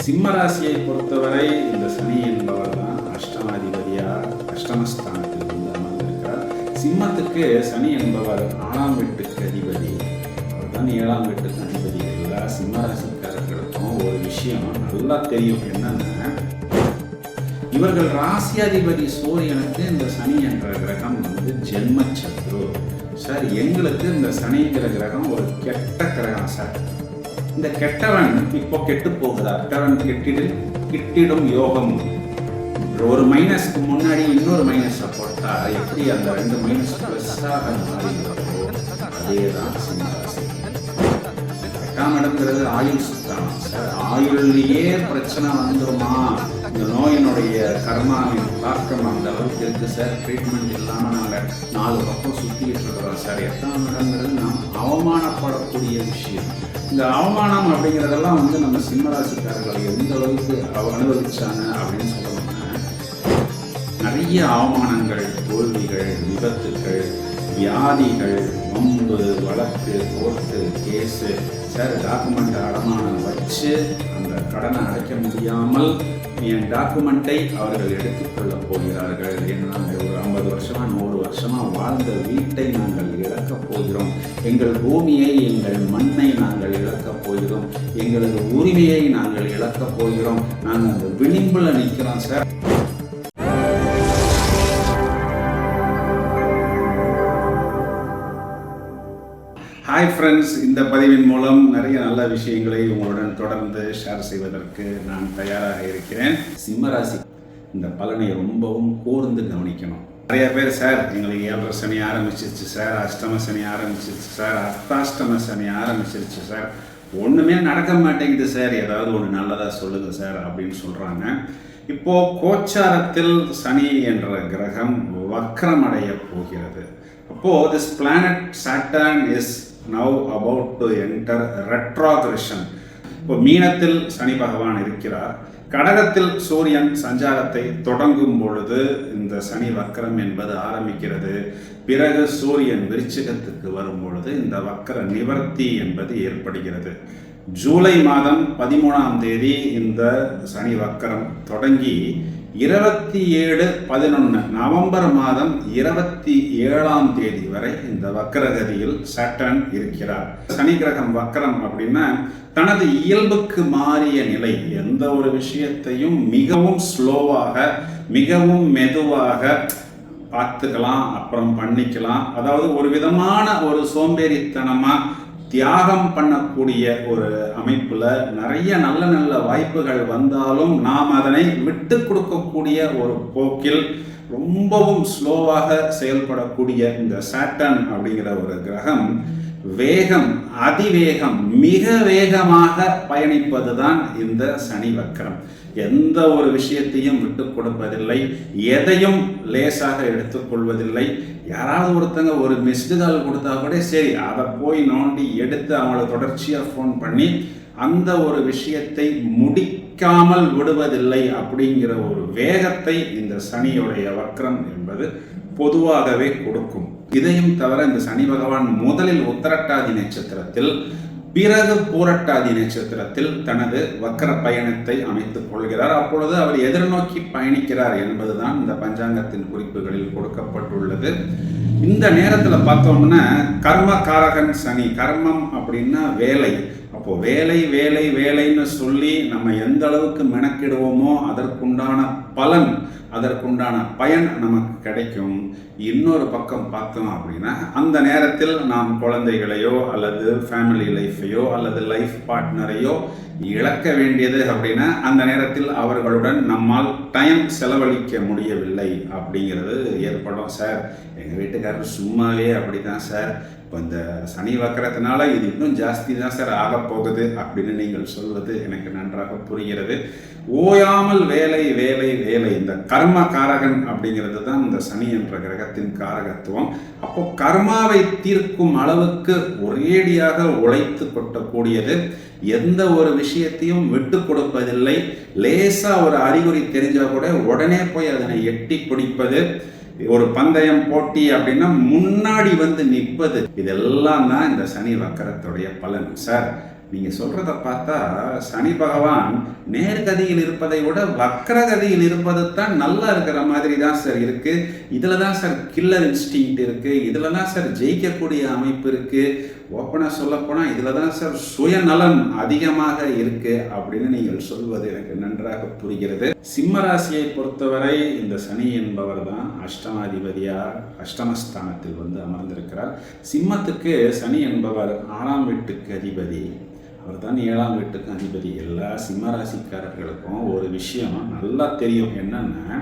சிம்ம ராசியை பொறுத்தவரை இந்த சனி என்பவர் தான் அஷ்டமாதிபதியாக அஷ்டமஸ்தானத்தில் வந்து அமர்ந்திருக்கிறார். சிம்மத்துக்கு சனி என்பவர் ஆறாம் வீட்டுக்கு அதிபதி. அவர் தான் ஏழாம் வீட்டுக்கு அதிபதி. எல்லா சிம்ம ராசிக்காரர்களுக்கும் ஒரு விஷயம் நல்லா தெரியும் என்னன்னா இவர்கள் ராசியாதிபதி சூரியனுக்கு இந்த சனி என்ற கிரகம் வந்து ஜென்ம சத்ரு சார் எங்களுக்கு இந்த சனிங்கிற கிரகம் ஒரு கெட்ட கிரகம் சார். இந்த கெட்டவன் இப்போ கெட்டு போகுதா கெட்டவன் கெட்டிடில் கிட்டிடும் யோகம். ஒரு மைனஸ்க்கு முன்னாடி இன்னொரு மைனஸை போட்டா எப்படி அந்த ரெண்டு மைனஸ் ப்ளஸ்ஸாக மாறிடுறதோ அதே தான் சிம்மராசி. எட்டாம் இடம்ங்கிறது ஆயுள் சுத்தம். சார் ஆயுள்லயே பிரச்சனை வந்துருமா? இந்த நோயினுடைய கர்மாவின் தாக்கம் அந்த அளவுக்கு இருக்கு சார். ட்ரீட்மெண்ட் இல்லாம நாங்க நாலு பக்கம் சுத்திட்டு இருக்கிறோம் சார். எட்டாம் இடங்கிறது நாம் அவமானப்படக்கூடிய விஷயம். இந்த அவமானம் அப்படிங்கிறதெல்லாம் வந்து நம்ம சிம்மராசிக்காரர்கள் எந்த அளவுக்கு அவ- அனுபவிச்சாங்க அப்படின்னு சொல்லணும்னா நிறைய அவமானங்கள் தோல்விகள் விபத்துகள் வியாதிகள் வம்பு வழக்கு கோர்ட்டு கேஸு சார் டாக்குமெண்ட் அடமானம் வச்சு அந்த கடனை அடைக்க முடியாமல் என் டாக்குமெண்ட்டை அவர்கள் எடுத்துக்கொள்ளப் போகிறார்கள். ஏன்னா நாங்கள் ஒரு ஐம்பது வருஷமா நூறு வருஷமா வாழ்ந்த வீட்டை நாங்கள் இழக்கப் போகிறோம். எங்கள் பூமியை எங்கள் மண்ணை நாங்கள் இழக்கப் போகிறோம். எங்களது உரிமையை நாங்கள் இழக்கப் போகிறோம். நாங்கள் அந்த விளிம்பில் நிற்கிறோம் சார். ஹாய் ஃப்ரெண்ட்ஸ் இந்த பதிவின் மூலம் நிறைய நல்ல விஷயங்களை உங்களுடன் தொடர்ந்து ஷேர் செய்வதற்கு நான் தயாராக இருக்கிறேன். சிம்மராசி இந்த பலனை ரொம்பவும் கூர்ந்து கவனிக்கணும். நிறைய பேர் சார் எங்களுக்கு ஏழரை சனி ஆரம்பிச்சிருச்சு சார் அஷ்டம சனி ஆரம்பிச்சிருச்சு சார் அர்த்தாஷ்டம சனி ஆரம்பிச்சிருச்சு சார் ஒன்றுமே நடக்க மாட்டேங்குது சார் ஏதாவது ஒன்று நல்லதாக சொல்லுங்க சார் அப்படின்னு சொல்கிறாங்க இப்போது கோச்சாரத்தில் சனி என்ற கிரகம் வக்கரமடைய போகிறது. அப்போது this planet Saturn is now about to enter retrogression இப்போ மீனத்தில் சனி பகவான் இருக்கிறார். கடகத்தில் சூரியன் சஞ்சாரத்தை தொடங்கும் பொழுது இந்த சனி வக்கரம் என்பது ஆரம்பிக்கிறது. பிறகு சூரியன் விருச்சிகத்துக்கு வரும் பொழுது இந்த வக்கர நிவர்த்தி என்பது ஏற்படுகிறது. ஜூலை மாதம் பதிமூணாம் தேதி இந்த சனி வக்கரம் தொடங்கி இருபத்தி ஏழு பதினொன்று நவம்பர் மாதம் இருபத்தி ஏழாம் தேதி வரை இந்த வக்கரகதியில் சட்டன் இருக்கிறார். சனி கிரகம் வக்கரம் அப்படின்னா தனது இயல்புக்கு மாறிய நிலை எந்த ஒரு விஷயத்தையும் மிகவும் ஸ்லோவாக மிகவும் மெதுவாக பார்த்துக்கலாம் அப்புறம் பண்ணிக்கலாம். அதாவது ஒரு விதமான ஒரு சோம்பேறித்தனமாக தியாகம் பண்ணக்கூடிய ஒரு அமைப்பில் நிறைய நல்ல நல்ல வாய்ப்புகள் வந்தாலும் நாம் அதனை விட்டு கொடுக்கக்கூடிய ஒரு போக்கில் ரொம்பவும் ஸ்லோவாக செயல்படக்கூடிய இந்த சாட்டன் அப்படிங்கிற ஒரு கிரகம் வேகம் அதிவேகம் மிக வேகமாக பயணிப்பது தான் இந்த சனி வக்கரம் எந்த ஒரு விஷயத்தையும் விட்டு கொடுப்பதில்லை எதையும் லேசாக எடுத்துக்கொள்வதில்லை யாராவது ஒருத்தங்க ஒரு மிஸ்டு கால் கொடுத்தா கூட சரி அதை போய் நோண்டி எடுத்து அவங்கள தொடர்ச்சியாக ஃபோன் பண்ணி அந்த ஒரு விஷயத்தை முடிக்காமல் விடுவதில்லை அப்படிங்கிற ஒரு வேகத்தை இந்த சனியுடைய வக்ரம் என்பது பொதுவாகவே கொடுக்கும். இதையும் தவிர இந்த சனி பகவான் முதலில் உத்தரட்டாதி நட்சத்திரத்தில் பிறகு பூரட்டாதி நட்சத்திரத்தில் தனது வக்கர பயணத்தை அமைத்துக் கொள்கிறார். அப்பொழுது அவர் எதிர்நோக்கி பயணிக்கிறார் என்பதுதான் இந்த பஞ்சாங்கத்தின் குறிப்புகளில் கொடுக்கப்பட்டுள்ளது. இந்த நேரத்தில் பார்த்தோம்னா கர்ம காரகன் சனி கர்மம் அப்படின்னா வேலை. அப்போ வேலை வேலை வேலைன்னு சொல்லி நம்ம எந்த அளவுக்கு மெனக்கிடுவோமோ அதற்குண்டான பலன் அதற்குண்டான பயன் நமக்கு கிடைக்கும். இன்னொரு பக்கம் பார்த்தோம் அப்படின்னா அந்த நேரத்தில் நாம் குழந்தைகளையோ அல்லது ஃபேமிலி லைஃப்பையோ அல்லது லைஃப் பார்ட்னரையோ இழக்க வேண்டியது அப்படின்னா அந்த நேரத்தில் அவர்களுடன் நம்மால் டைம் செலவழிக்க முடியவில்லை அப்படிங்கிறது ஏற்படும் சார் எங்கள் வீட்டுக்காரர் சும்மாவே அப்படி தான் சார் இப்போ இந்த சனி வக்கரத்தினால இது இன்னும் ஜாஸ்தி தான் சார் ஆகப் போகுது அப்படின்னு நீங்கள் சொல்வது எனக்கு நன்றாக புரிகிறது. ஓயாமல் வேலை வேலை வேலை. இந்த கர்ம காரகன் அப்படிங்கிறது தான் இந்த சனி என்ற கிரகத்தின் காரகத்துவம். அப்போ கர்மாவை தீர்க்கும் அளவுக்கு ஒரேடியாக உழைத்து கொட்டக்கூடியது. எந்த ஒரு விஷயத்தையும் விட்டு கொடுப்பதில்லை. லேசாக ஒரு அறிகுறி தெரிஞ்சால் கூட உடனே போய் அதனை எட்டி பிடிப்பது. ஒரு பந்தயம் போட்டி அப்படின்னா முன்னாடி வந்து நிற்பது. இதெல்லாம் தான் இந்த சனி வக்கரத்துடைய பலன். சார் நீங்கள் சொல்கிறத பார்த்தா சனி பகவான் நேர்கதியில் இருப்பதை விட வக்ரகதியில் இருப்பது தான் நல்லா இருக்கிற மாதிரி தான் சார் இருக்குது இதில் தான் சார் கில்லர் இன்ஸ்டிங் இருக்குது இதில் தான் சார் ஜெயிக்கக்கூடிய அமைப்பு இருக்குது ஓப்பனாக சொல்லப்போனால் இதில் தான் சார் சுயநலன் அதிகமாக இருக்கு அப்படின்னு நீங்கள் சொல்வது எனக்கு நன்றாக புரிகிறது. சிம்ம ராசியை பொறுத்தவரை இந்த சனி என்பவர் தான் அஷ்டமாதிபதியார் அஷ்டமஸ்தானத்தில் வந்து அமர்ந்திருக்கிறார். சிம்மத்துக்கு சனி என்பவர் ஆறாம் வீட்டுக்கு அதிபதி. அவர் தான் ஏழாம் வீட்டுக்கு அதிபதி. எல்லா சிம்ம ராசிக்காரர்களுக்கும் ஒரு விஷயம் நல்லா தெரியும் என்னன்னா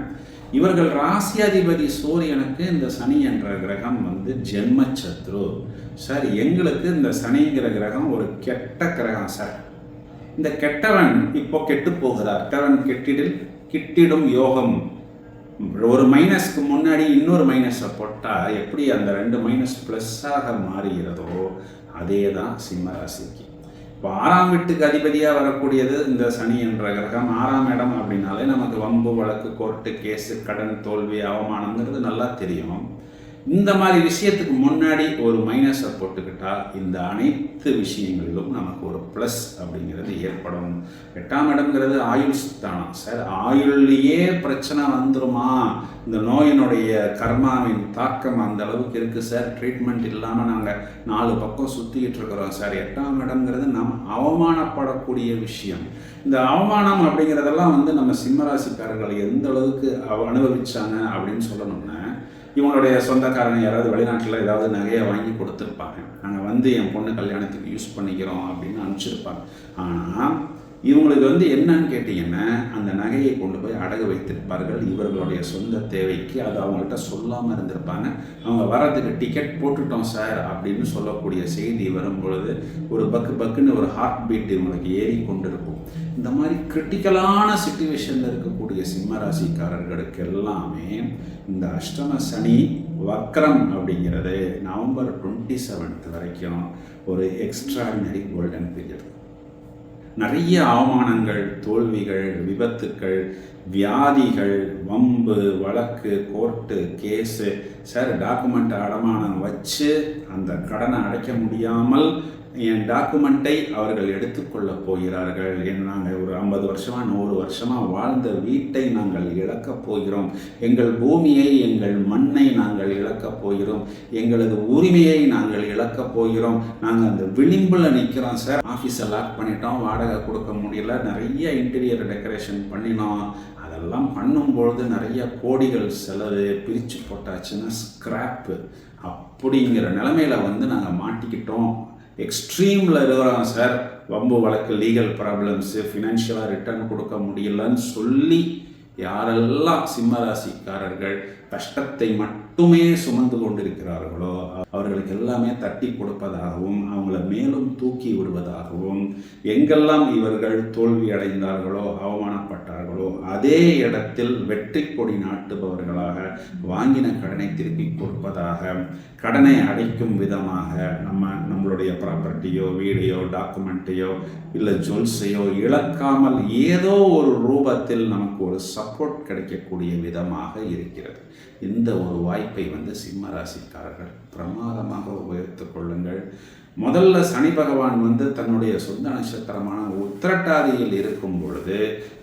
இவர்கள் ராசியாதிபதி சூரியனுக்கு இந்த சனி என்ற கிரகம் வந்து ஜென்ம சத்ரு. சார் எங்களுக்கு இந்த சனிங்கிற கிரகம் ஒரு கெட்ட கிரகம் சார். இந்த கெட்டவன் இப்போ கெட்டு போகிறார். கெட்டவன் கெட்டிடில் கிட்டிடும் யோகம். ஒரு மைனஸ்க்கு முன்னாடி இன்னொரு மைனஸை போட்டால் எப்படி அந்த ரெண்டு மைனஸ் ப்ளஸ்ஸாக மாறுகிறதோ அதே தான் சிம்ம ராசிக்கு. இப்போ ஆறாம் வீட்டுக்கு அதிபதியாக வரக்கூடியது இந்த சனி என்ற கிரகம். ஆறாம் இடம் அப்படின்னாலே நமக்கு வம்பு வழக்கு கோர்ட்டு கேஸு கடன் தோல்வி அவமானங்கிறது நல்லா தெரியும். இந்த மாதிரி விஷயத்துக்கு முன்னாடி ஒரு மைனஸை போட்டுக்கிட்டால் இந்த அனைத்து விஷயங்களிலும் நமக்கு ஒரு ப்ளஸ் அப்படிங்கிறது ஏற்படும். எட்டாம் இடம்ங்கிறது ஆயுள் ஸ்தானம் சார் ஆயுள்லேயே பிரச்சனை வந்துருமா? இந்த நோயினுடைய கர்மாவின் தாக்கம் அந்த அளவுக்கு இருக்குது சார் ட்ரீட்மெண்ட் இல்லாமல் நாங்கள் நாலு பக்கம் சுற்றிக்கிட்டு இருக்கிறோம் சார் எட்டாம் இடம்ங்கிறது நம் அவமானப்படக்கூடிய விஷயம். இந்த அவமானம் அப்படிங்கிறதெல்லாம் வந்து நம்ம சிம்மராசிக்காரர்கள் எந்த அளவுக்கு அவ அனுபவிச்சாங்க அப்படின்னு சொல்லணும்னா இவங்களுடைய சொந்தக்காரங்க யாராவது வெளிநாட்டில் ஏதாவது நகையை வாங்கி கொடுத்துருப்பாங்க. நாங்கள் வந்து என் பொண்ணு கல்யாணத்துக்கு யூஸ் பண்ணிக்கிறோம் அப்படின்னு அனுப்பிச்சிருப்பாங்க. ஆனால் இவங்களுக்கு வந்து என்னன்னு கேட்டிங்கன்னா அந்த நகையை கொண்டு போய் அடகு வைத்திருப்பார்கள். இவர்களுடைய சொந்த தேவைக்கு அது அவங்கள்ட்ட சொல்லாமல் இருந்திருப்பாங்க. அவங்க வர்றதுக்கு டிக்கெட் போட்டுட்டோம் சார் அப்படின்னு சொல்லக்கூடிய செய்தி வரும் பொழுது ஒரு பக்கு பக்குன்னு ஒரு ஹார்ட் பீட் இவங்களுக்கு ஏறி கொண்டு இருக்கும் இந்த மாதிரி கிரிட்டிக்கலான சுச்சுவேஷனில் இருக்கக்கூடிய சிம்ம ராசிக்காரர்களுக்கு எல்லாமே இந்த அஷ்டம சனி வக்ரம் அப்படிங்கிறது நவம்பர் டுவெண்ட்டி செவன்த் வரைக்கும் ஒரு எக்ஸ்ட்ராடினரி கோல்டன் பீரியட் நிறைய அவமானங்கள் தோல்விகள் விபத்துக்கள் வியாதிகள் வம்பு வழக்கு கோர்ட்டு கேஸு சார் டாக்குமெண்ட் அடமானம் வச்சு அந்த கடனை அடைக்க முடியாமல் என் டாக்குமெண்ட்டை அவர்கள் எடுத்துக்கொள்ள போகிறார்கள். என் நாங்கள் ஒரு ஐம்பது வருஷமாக நூறு வருஷமாக வாழ்ந்த வீட்டை நாங்கள் இழக்கப் போகிறோம். எங்கள் பூமியை எங்கள் மண்ணை நாங்கள் இழக்கப் போகிறோம். எங்களது உரிமையை நாங்கள் இழக்கப் போகிறோம். நாங்கள் அந்த விளிம்பில் நிற்கிறோம் சார் ஆஃபீஸை லாக் பண்ணிட்டோம் வாடகை கொடுக்க முடியல நிறைய இன்டீரியர் டெக்கரேஷன் பண்ணினோம். அதெல்லாம் பண்ணும்பொழுது நிறைய கோடிகள் செலவு பிரித்து போட்டாச்சுன்னா ஸ்க்ராப்பு அப்படிங்கிற நிலமையில வந்து நாங்கள் மாட்டிக்கிட்டோம். எக்ஸ்ட்ரீமில் இருக்கிறாங்க சார் வம்பு வழக்கு லீகல் ப்ராப்ளம்ஸு ஃபினான்ஷியலாக ரிட்டர்ன் கொடுக்க முடியலன்னு சொல்லி யாரெல்லாம் சிம்மராசிக்காரர்கள் கஷ்டத்தை மட்டுமே சுமந்து கொண்டிருக்கிறார்களோ அவர்களுக்கு எல்லாமே தட்டி கொடுப்பதாகவும் அவங்கள மேலும் தூக்கி விடுவதாகவும் எங்கெல்லாம் இவர்கள் தோல்வி அடைந்தார்களோ அவமானப்பட்டார்களோ அதே இடத்தில் வெற்றி கொடி நாட்டுபவர்களாக வாங்கின கடனை திருப்பி கொடுப்பதாக கடனை அடைக்கும் விதமாக நம்ம நம்மளுடைய ப்ராப்பர்ட்டியோ வீடியோ டாக்குமெண்ட்டையோ இல்லை ஜுவல்ஸையோ இழக்காமல் ஏதோ ஒரு ரூபத்தில் நமக்கு ஒரு சப்போர்ட் கிடைக்கக்கூடிய விதமாக இருக்கிறது. இந்த ஒரு வாய்ப்பை வந்து சிம்ம ராசிக்காரர்கள் பிரமாதமாக உயர்த்து கொள்ளுங்கள். முதல்ல சனி பகவான் வந்து தன்னுடைய சொந்த நட்சத்திரமான உத்திரட்டாதியில் இருக்கும் பொழுது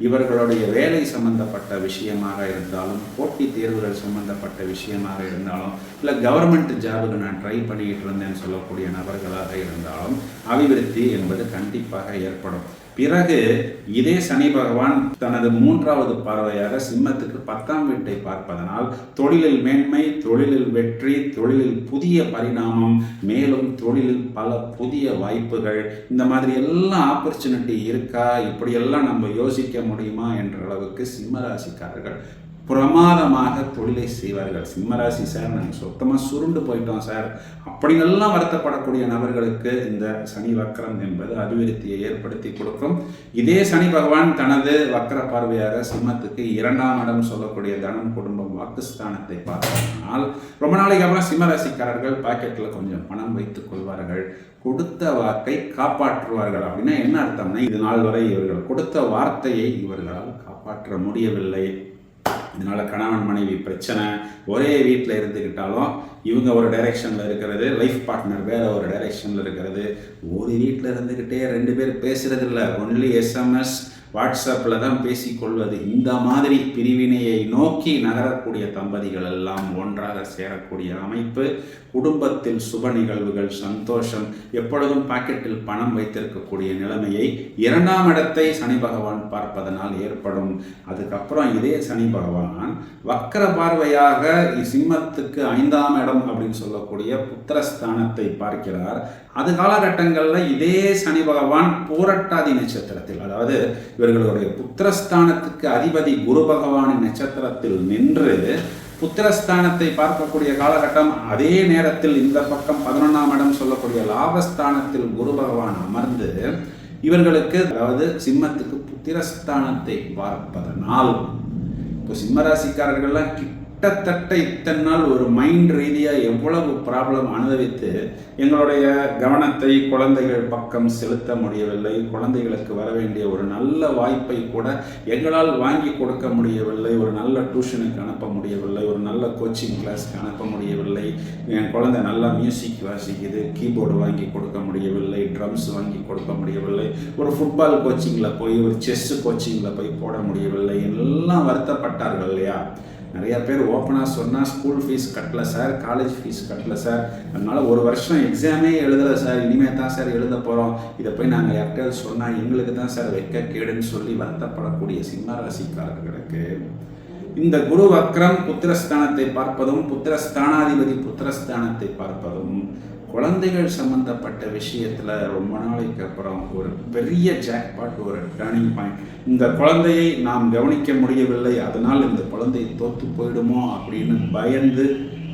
இவர்களுடைய வேலை சம்பந்தப்பட்ட விஷயமாக இருந்தாலும் போட்டித் தேர்வுகள் சம்பந்தப்பட்ட விஷயமாக இருந்தாலும் இல்லை கவர்மெண்ட் ஜாபுக்கு நான் ட்ரை பண்ணிக்கிட்டு இருந்தேன்னு சொல்லக்கூடிய நபர்களாக இருந்தாலும் அபிவிருத்தி என்பது கண்டிப்பாக ஏற்படும். பிறகு இதே சனி பகவான் தனது மூன்றாவது பார்வையாக சிம்மத்துக்கு பத்தாம் வீட்டை பார்ப்பதனால் தொழிலில் மேன்மை தொழிலில் வெற்றி தொழிலில் புதிய பரிணாமம் மேலும் தொழிலில் பல புதிய வாய்ப்புகள் இந்த மாதிரி எல்லாம் ஆப்பர்ச்சுனிட்டி இருக்கா இப்படியெல்லாம் நம்ம யோசிக்க முடியுமா என்ற அளவுக்கு சிம்மராசிக்காரர்கள் பிரமாதமாக தொழிலை செய்வார்கள். சிம்மராசி சார் நாங்கள் சுத்தமாக சுருண்டு போயிட்டோம் சார் அப்படிங்கெல்லாம் வருத்தப்படக்கூடிய நபர்களுக்கு இந்த சனி வக்கரம் என்பது அபிவிருத்தியை ஏற்படுத்தி கொடுக்கும். இதே சனி பகவான் தனது வக்கர பார்வையாக சிம்மத்துக்கு இரண்டாம் இடம் சொல்லக்கூடிய தனம் குடும்பம் வாக்குஸ்தானத்தை பார்த்தனால் ரொம்ப நாளைக்கு அப்புறம் சிம்மராசிக்காரர்கள் பாக்கெட்டில் கொஞ்சம் பணம் வைத்துக் கொள்வார்கள். கொடுத்த வாக்கை காப்பாற்றுவார்கள். அப்படின்னா என்ன அர்த்தம்னா இது நாள் வரை இவர்கள் கொடுத்த வார்த்தையை இவர்களால் காப்பாற்ற முடியவில்லை. இதனால் கணவன் மனைவி பிரச்சனை ஒரே வீட்டில் இருந்துக்கிட்டாலும் இவங்க ஒரு டைரெக்ஷனில் இருக்கிறது லைஃப் பார்ட்னர் வேற ஒரு டைரெக்ஷனில் இருக்கிறது. ஒரு வீட்டில் இருந்துக்கிட்டே ரெண்டு பேர் பேசுறது இல்லை ஒன்லி எஸ்எம்எஸ் வாட்ஸ்அப்பில் தான் பேசிக்கொள்வது. இந்த மாதிரி பிரிவினையை நோக்கி நகரக்கூடிய தம்பதிகள் எல்லாம் ஒன்றாக சேரக்கூடிய அமைப்பு குடும்பத்தில் சுப நிகழ்வுகள் சந்தோஷம் எப்பொழுதும் பாக்கெட்டில் பணம் வைத்திருக்கக்கூடிய நிலைமையை இரண்டாம் இடத்தை சனி பகவான் பார்ப்பதனால் ஏற்படும். அதுக்கப்புறம் இதே சனி பகவான் வக்கர பார்வையாக சிம்மத்துக்கு ஐந்தாம் இடம் அப்படின்னு சொல்லக்கூடிய புத்திரஸ்தானத்தை பார்க்கிறார். அது காலகட்டங்களில் இதே சனி பகவான் பூரட்டாதி நட்சத்திரத்தில் அதாவது இவர்களுடைய புத்திரஸ்தானத்துக்கு அதிபதி குரு பகவானின் நட்சத்திரத்தில் நின்று புத்திரஸ்தானத்தை பார்க்கக்கூடிய காலகட்டம் அதே நேரத்தில் இந்த பக்கம் பதினொன்றாம் இடம் சொல்லக்கூடிய லாபஸ்தானத்தில் குரு பகவான் அமர்ந்து இவர்களுக்கு அதாவது சிம்மத்துக்கு புத்திரஸ்தானத்தை பார்ப்பதனால் இப்போ சிம்மராசிக்காரர்கள்லாம் கிட்டத்தட்ட இத்தனை நாள் ஒரு மைண்ட் ரீதியாக எவ்வளவு ப்ராப்ளம் அனுபவித்து எங்களுடைய கவனத்தை குழந்தைகள் பக்கம் செலுத்த முடியவில்லை குழந்தைகளுக்கு வர வேண்டிய ஒரு நல்ல வாய்ப்பை கூட எங்களால் வாங்கி கொடுக்க முடியவில்லை ஒரு நல்ல டியூஷனுக்கு அனுப்ப முடியவில்லை ஒரு நல்ல கோச்சிங் கிளாஸ்க்கு அனுப்ப முடியவில்லை. என் குழந்தை நல்லா மியூசிக் வாசிக்குது கீபோர்டு வாங்கி கொடுக்க முடியவில்லை ட்ரம்ஸ் வாங்கி கொடுக்க முடியவில்லை ஒரு ஃபுட்பால் கோச்சிங்கில் போய் ஒரு செஸ் கோச்சிங்கில் போய் போட முடியவில்லை. எல்லாம் வருத்தப்பட்டார்கள் இல்லையா? நிறைய பேர் ஓப்பனாக சொன்னால் ஸ்கூல் ஃபீஸ் கட்டல சார் காலேஜ் ஃபீஸ் கட்டல சார் அதனால் ஒரு வருஷம் எக்ஸாமே எழுதலை சார் இனிமேல் தான் சார் எழுத போகிறோம் இதை போய் நாங்கள் யார்கிட்டயாவது சொன்னால் எங்களுக்கு தான் சார் வைக்க கேடுன்னு சொல்லி வருத்தப்படக்கூடிய சிம்ம ராசிக்காரர்களுக்கு இந்த குரு வக்ரம் புத்திரஸ்தானத்தை பார்ப்பதும் புத்திரஸ்தானாதிபதி புத்திரஸ்தானத்தை பார்ப்பதும் குழந்தைகள் சம்மந்தப்பட்ட விஷயத்தில் ரொம்ப நாளைக்கு அப்புறம் ஒரு பெரிய ஜாக்பாட் ஒரு டேர்னிங் பாயிண்ட் இந்த குழந்தையை நாம் கவனிக்க முடியவில்லை. அதனால் இந்த குழந்தை தோற்று போயிடுமோ அப்படின்னு பயந்து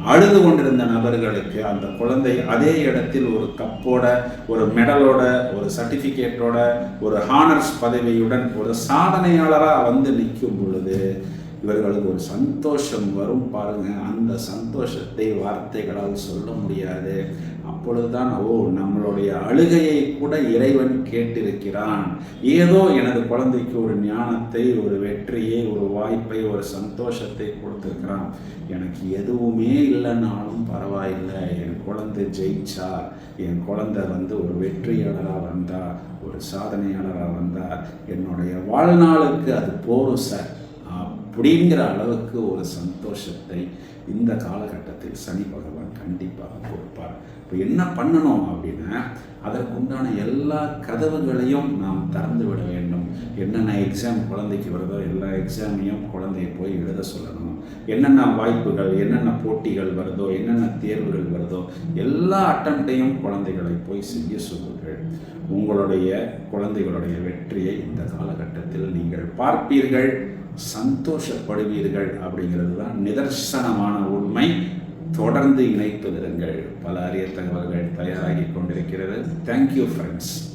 அழுது கொண்டிருந்த நபர்களுக்கு அந்த குழந்தை அதே இடத்தில் ஒரு கப்போட ஒரு மெடலோட ஒரு சர்டிஃபிகேட்டோட ஒரு ஹானர்ஸ் பதவியுடன் ஒரு சாதனையாளராக வந்து நிற்கும் பொழுது இவர்களுக்கு ஒரு சந்தோஷம் வரும் பாருங்க. அந்த சந்தோஷத்தை வார்த்தைகளால் சொல்ல முடியாது. அப்பொழுதுதான் ஓ நம்மளுடைய அழுகையை கூட இறைவன் கேட்டிருக்கிறான். ஏதோ எனது குழந்தைக்கு ஒரு ஞானத்தை ஒரு வெற்றியை ஒரு வாய்ப்பை ஒரு சந்தோஷத்தை கொடுத்துருக்கிறான். எனக்கு எதுவுமே இல்லைனாலும் பரவாயில்லை. என் குழந்தை ஜெயிச்சா என் குழந்தை வந்து ஒரு வெற்றியாளராக வந்தா ஒரு சாதனையாளராக வந்தா என்னுடைய வாழ்நாளுக்கு அது போரும் சார். அப்படிங்கிற அளவுக்கு ஒரு சந்தோஷத்தை இந்த காலகட்டத்தில் சனி பகவான் கண்டிப்பாக கொடுப்பார். இப்போ என்ன பண்ணணும் அப்படின்னா அதற்குண்டான எல்லா கதவுகளையும் நாம் திறந்து விட வேண்டும். என்னென்ன எக்ஸாம் குழந்தைக்கு வருதோ எல்லா எக்ஸாமையும் குழந்தைய போய் எழுத சொல்லணும். என்னென்ன வாய்ப்புகள் என்னென்ன போட்டிகள் வருதோ என்னென்ன தேர்வுகள் வருதோ எல்லா அட்டம்ப்டையும் குழந்தைகளை போய் செய்ய சொல்லுங்கள். உங்களுடைய குழந்தைகளுடைய வெற்றியை இந்த காலகட்டத்தில் நீங்கள் பார்ப்பீர்கள். சந்தோஷப்படுவீர்கள் அப்படிங்கிறது தான் நிதர்சனமான உண்மை. தொடர்ந்து இணைத்து வருங்கள் பல அரிய தகவல்கள் தயாராகி கொண்டிருக்கிறது. Thank you friends